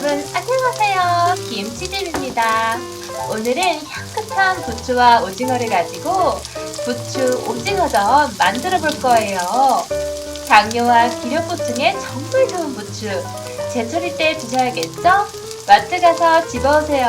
여러분 안녕하세요. 김치집입니다. 오늘은 향긋한 부추와 오징어를 가지고 부추 오징어전 만들어 볼 거예요. 당뇨와 기력 보충에 정말 좋은 부추. 제철일 때 드셔야겠죠? 마트 가서 집어오세요